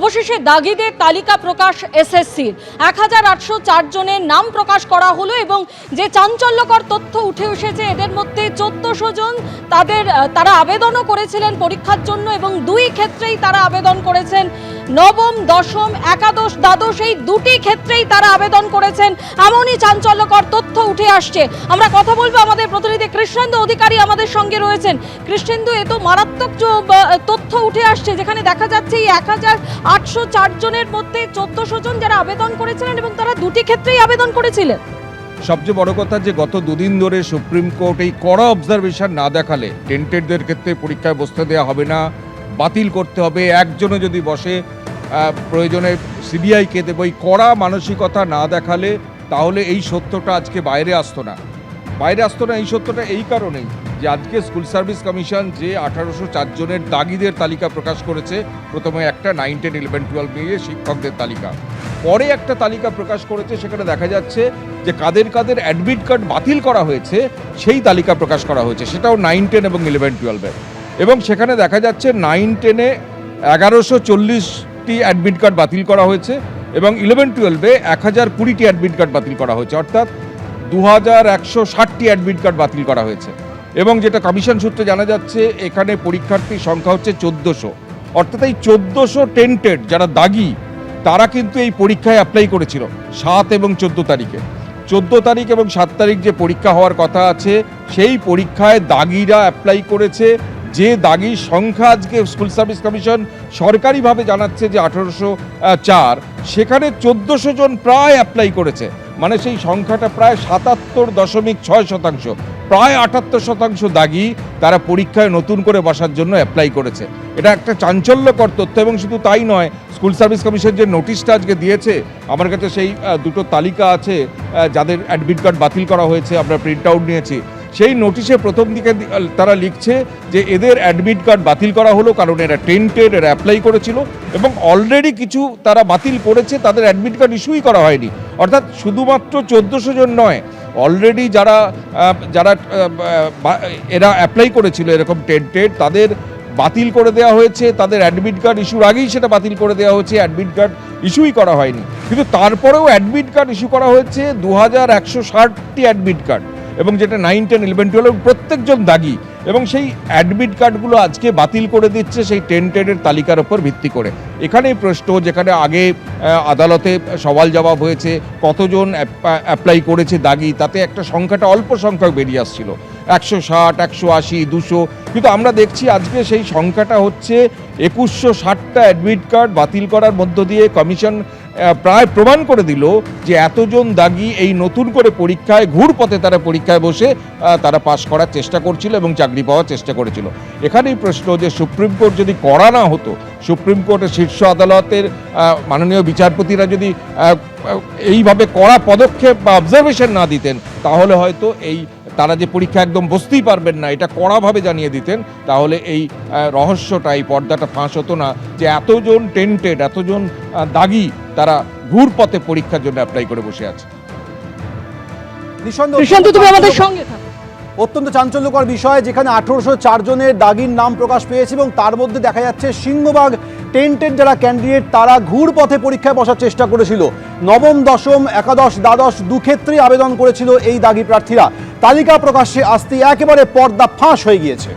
অবশেষে দাগিদের তালিকা প্রকাশ এসএসসির এক হাজার আটশো চার জনের নাম প্রকাশ করা হলো এবং যে চাঞ্চল্যকর তথ্য উঠে এসেছে, এদের মধ্যে চোদ্দশো জন তাদের তারা আবেদনও করেছিলেন পরীক্ষার জন্য এবং দুই ক্ষেত্রেই তারা আবেদন করেছেন। নবম, দশম, একাদশ, দ্বাদশ, এই দুটি ক্ষেত্রেই তারা আবেদন করেছেন। এমনই চাঞ্চল্যকর তথ্য উঠে আসছে। আমরা কথা বলব আমাদের প্রতিনিধি কৃষ্ণেন্দু অধিকারী আমাদের সঙ্গে রয়েছেন। কৃষ্ণেন্দু, এ তো মারাত্মক তথ্য উঠে আসছে, যেখানে দেখা যাচ্ছে এই এক হাজার আটশো চার জনের মধ্যে চোদ্দশো জন যারা আবেদন করেছিলেন এবং তারা দুটি ক্ষেত্রেই আবেদন করেছিলেন। সবচেয়ে বড় কথা যে গত দুদিন ধরে সুপ্রিম কোর্ট এই কড়া অবজারভেশন না দেখালে টেন্টেডদের ক্ষেত্রে পরীক্ষায় বসতে দেওয়া হবে না, বাতিল করতে হবে, একজনও যদি বসে প্রয়োজনে সিবিআইকে দেবো, এই কড়া মানসিকতা না দেখালে তাহলে এই সত্যটা আজকে বাইরে আসতো না। বাইরে আসতো না এই সত্যটা এই কারণেই যে আজকে স্কুল সার্ভিস কমিশন যে আঠারোশো চারজনের দাগিদের তালিকা প্রকাশ করেছে, প্রথমে একটা নাইন টেন ইলেভেন টুয়েলভ নিয়ে শিক্ষকদের তালিকা। পরে একটা তালিকা প্রকাশ করেছে, সেখানে দেখা যাচ্ছে যে কাদের কাদের অ্যাডমিট কার্ড বাতিল করা হয়েছে, সেই তালিকা প্রকাশ করা হয়েছে। সেটাও নাইন টেন এবং ইলেভেন টুয়েলভে এবং সেখানে দেখা যাচ্ছে নাইন টেনে এগারোশো চল্লিশটি অ্যাডমিট কার্ড বাতিল করা হয়েছে। এবং ইলেভেন টুয়েলভে এক হাজার কুড়িটি অ্যাডমিট কার্ড বাতিল করা হয়েছে, অর্থাৎ দু হাজার একশো ষাটটি অ্যাডমিট কার্ড বাতিল করা হয়েছে। এবং যেটা কমিশন সূত্রে জানা যাচ্ছে, এখানে পরীক্ষার্থীর সংখ্যা হচ্ছে চোদ্দোশো। অর্থাৎ এই চোদ্দোশো টেন্টেড যারা দাগি, তারা কিন্তু এই পরীক্ষায় অ্যাপ্লাই করেছিল সাত এবং চোদ্দ তারিখে। চোদ্দ তারিখ এবং সাত তারিখ যে পরীক্ষা হওয়ার কথা আছে, সেই পরীক্ষায় দাগিরা অ্যাপ্লাই করেছে যে দাগির সংখ্যা আজকে স্কুল সার্ভিস কমিশন সরকারিভাবে জানাচ্ছে যে আঠারোশো চার, সেখানে চোদ্দোশো জন প্রায় অ্যাপ্লাই করেছে। মানে সেই সংখ্যাটা প্রায় সাতাত্তর দশমিক ছয় শতাংশ। প্রায় আটাত্তর শতাংশ দাগি তারা পরীক্ষায় নতুন করে বসার জন্য অ্যাপ্লাই করেছে। এটা একটা চাঞ্চল্যকর তথ্য এবং শুধু তাই নয়, স্কুল সার্ভিস কমিশন যে নোটিশটা আজকে দিয়েছে, আমার কাছে সেই দুটো তালিকা আছে যাদের অ্যাডমিট কার্ড বাতিল করা হয়েছে, আমরা প্রিন্ট আউট নিয়েছি। সেই নোটিশে প্রথম দিকে তারা লিখছে যে এদের অ্যাডমিট কার্ড বাতিল করা হলো কারণ এরা টেন্টেড এরা অ্যাপ্লাই করেছিল এবং অলরেডি কিছু তারা বাতিল করেছে, তাদের অ্যাডমিট কার্ড ইস্যুই করা হয়নি। অর্থাৎ শুধুমাত্র চোদ্দোশো জন নয় অলরেডি যারা যারা এরা অ্যাপ্লাই করেছিল এরকম টেন্টেড তাদের বাতিল করে দেওয়া হয়েছে, তাদের অ্যাডমিট কার্ড ইস্যুর আগেই সেটা বাতিল করে দেওয়া হয়েছে অ্যাডমিট কার্ড ইস্যুই করা হয়নি। কিন্তু তারপরেও অ্যাডমিট কার্ড ইস্যু করা হয়েছে দু হাজার একশো ষাটটি অ্যাডমিট কার্ড এবং যেটা নাইন টেন ইলেভেন টুয়েলভ প্রত্যেকজন দাগি। এবং সেই অ্যাডমিট কার্ডগুলো আজকে বাতিল করে দিচ্ছে সেই টেন টেনের তালিকার ওপর ভিত্তি করে। এখানেই প্রশ্ন, যেখানে আগে আদালতে সওয়াল জবাব হয়েছে, কতজন অ্যাপ্লাই করেছে দাগি, তাতে একটা সংখ্যাটা অল্প সংখ্যক বেরিয়ে আসছিল। একশো ষাট, একশো আশি, দুশো কিন্তু আমরা দেখছি আজকে সেই সংখ্যাটা হচ্ছে একুশশো ষাটটা অ্যাডমিট কার্ড বাতিল করার মধ্য দিয়ে কমিশন প্রায় প্রমাণ করে দিল যে এতজন দাগি এই নতুন করে পরীক্ষায় ঘুর পথে তারা পরীক্ষায় বসে তারা পাশ করার চেষ্টা করছিল এবং চাকরি পাওয়ার চেষ্টা করেছিল। এখানেই প্রশ্ন যে সুপ্রিম কোর্ট যদি করা না হতো, সুপ্রিম কোর্টের শীর্ষ আদালতের মাননীয় বিচারপতিরা যদি এইভাবে কড়া পদক্ষেপ বা অবজারভেশন না দিতেন, তাহলে হয়তো এই তারা যে পরীক্ষা একদম বসতেই পারবেন না এটা কড়াভাবে জানিয়ে দিতেন তাহলে এই রহস্যটা এই পর্দাটা ফাঁস হতো না যে এতজন টেন্টেড এতজন দাগি তারা ঘুরপথে পরীক্ষার জন্য অ্যাপ্লাই করে বসে আছে। নিঃসন্দেহে কৃষান্ত তুমি আমাদের সঙ্গে থাকো। অত্যন্ত চাঞ্চল্যকর বিষয় যেখানে আঠারোশো চার জনের দাগির নাম প্রকাশ পেয়েছে এবং তার মধ্যে দেখা যাচ্ছে সিংহবাগ টেন্টেড যারা ক্যান্ডিডেট, তারা ঘুর পথে পরীক্ষায় বসার চেষ্টা করেছিল। নবম, দশম, একাদশ, দ্বাদশ দুক্ষেত্রে আবেদন করেছিল এই দাগি প্রার্থীরা। তালিকা প্রকাশ্যে আসতে একেবারে পর্দা ফাঁস হয়ে গিয়েছে।